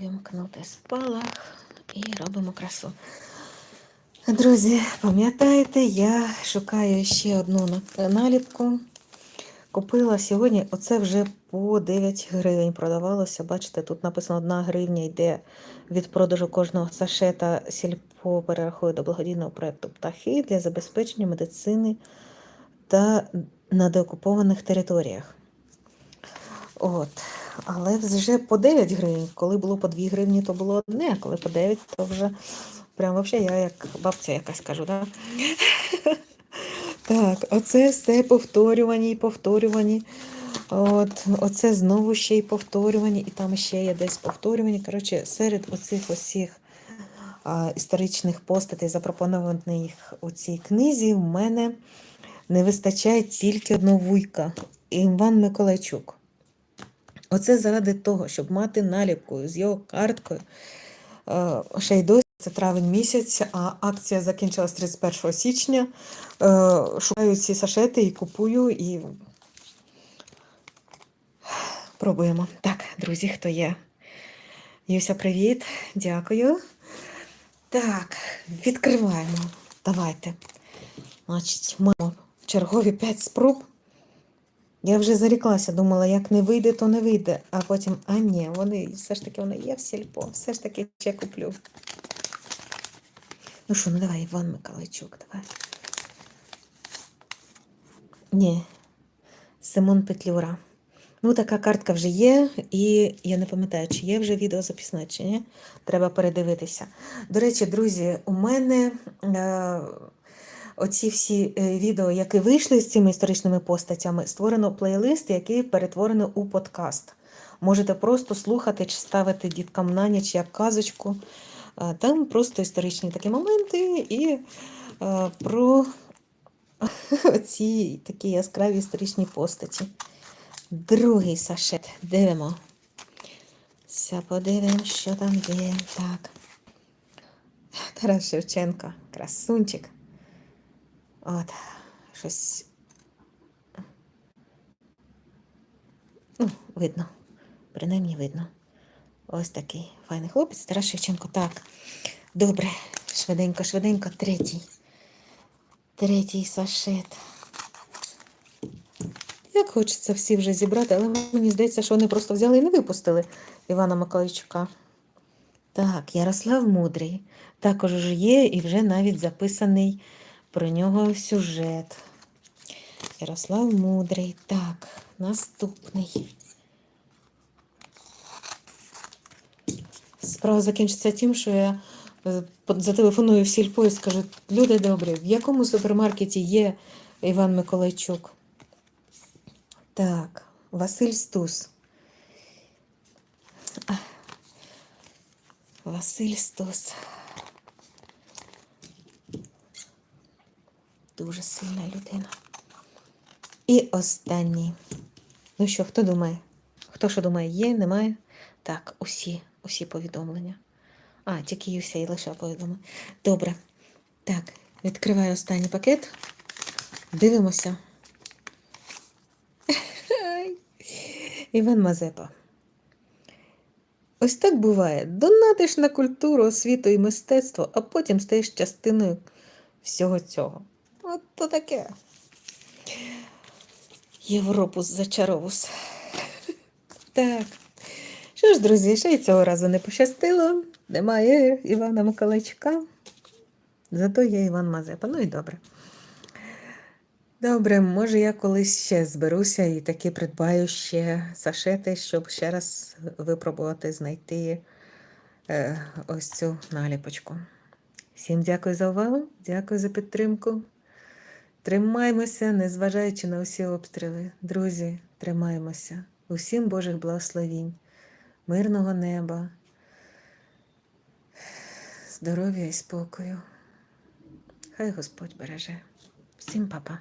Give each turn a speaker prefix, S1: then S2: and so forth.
S1: Увімкнути спалах і робимо красу. Друзі, пам'ятаєте, я шукаю ще одну на- наліпку. Купила сьогодні, оце вже по 9 гривень продавалося. Бачите, тут написано 1 гривня йде від продажу кожного сашета сільпо перерахує до благодійного проєкту птахи для забезпечення медицини та на деокупованих територіях. От. Але вже по 9 гривень. Коли було по 2 гривні, то було одне, а коли по 9, то вже прям взагалі я як бабця якась кажу, да? Так, оце все повторювані і повторювані. От, оце знову ще й повторювані, і там ще є десь повторювані. Коротше, серед оцих усіх а, історичних постатей, запропонованих у цій книзі, в мене не вистачає тільки одного вуйка Іван Миколайчук. Оце заради того, щоб мати наліпку з його карткою. Е, Ще й досі це травень місяць, а акція закінчилась 31 січня. Е, Шукаю ці сашети і купую, і пробуємо. Так, друзі, хто є? Юся, привіт, дякую. Так, відкриваємо. Давайте. Значить, маємо чергові 5 спроб. Я вже заріклася, думала, як не вийде, то не вийде. А потім, а ні, вони все ж таки вони є в сільпо, все ж таки ще куплю. Ну що, ну давай, Іван Миколайчук, давай. Ні, Симон Петлюра. Ну, така картка вже є, і я не пам'ятаю, чи є вже відеозаписна, чи ні. Треба передивитися. До речі, друзі, у мене е, оці всі е, відео, які вийшли з цими історичними постатями, створено плейлист, який перетворено у подкаст. Можете просто слухати чи ставити діткам на ніч як казочку. Е, Там просто історичні такі моменти і е, про ці такі яскраві історичні постаті. Другий сашет. Дивимо. Ся подивимо, що там є. Так. Тарас Шевченко, красунчик. От, щось. Ну, видно. Принаймні видно. Ось такий файний хлопець. Тарас Шевченко. Так. Добре. Швиденько, швиденько. Третій. Третій сашет. Як хочеться всі вже зібрати, але мені здається, що вони просто взяли і не випустили Івана Миколайчука. Так, Ярослав Мудрий. Також є і вже навіть записаний про нього сюжет. Ярослав Мудрий. Так, наступний. Справа закінчиться тим, що я е, зателефоную в сільпо і скажу: люди добрі, в якому супермаркеті є Іван Миколайчук? Так, Василь Стус. Василь Стус. Дуже сильна людина. І останній. Ну що, хто думає? Хто що думає, є, немає? Так, усі, усі повідомлення. А, тільки Юся і лише повідомлення. Добре. Так, відкриваю останній пакет. Дивимося. Іван Мазепа. Ось так буває. Донатиш на культуру, освіту і мистецтво, а потім стаєш частиною всього цього. От то таке. Європус зачаровус. Так. Що ж, друзі, ще й цього разу не пощастило. Немає Івана Миколайчука. Зато є Іван Мазепа. Ну і добре. Добре, може я колись ще зберуся і таки придбаю ще сашети, щоб ще раз випробувати знайти е, ось цю наліпочку. Всім дякую за увагу, дякую за підтримку. Тримаймося, незважаючи на усі обстріли. Друзі, тримаймося. Усім Божих благословінь, мирного неба, здоров'я і спокою. Хай Господь береже. Всім па-па.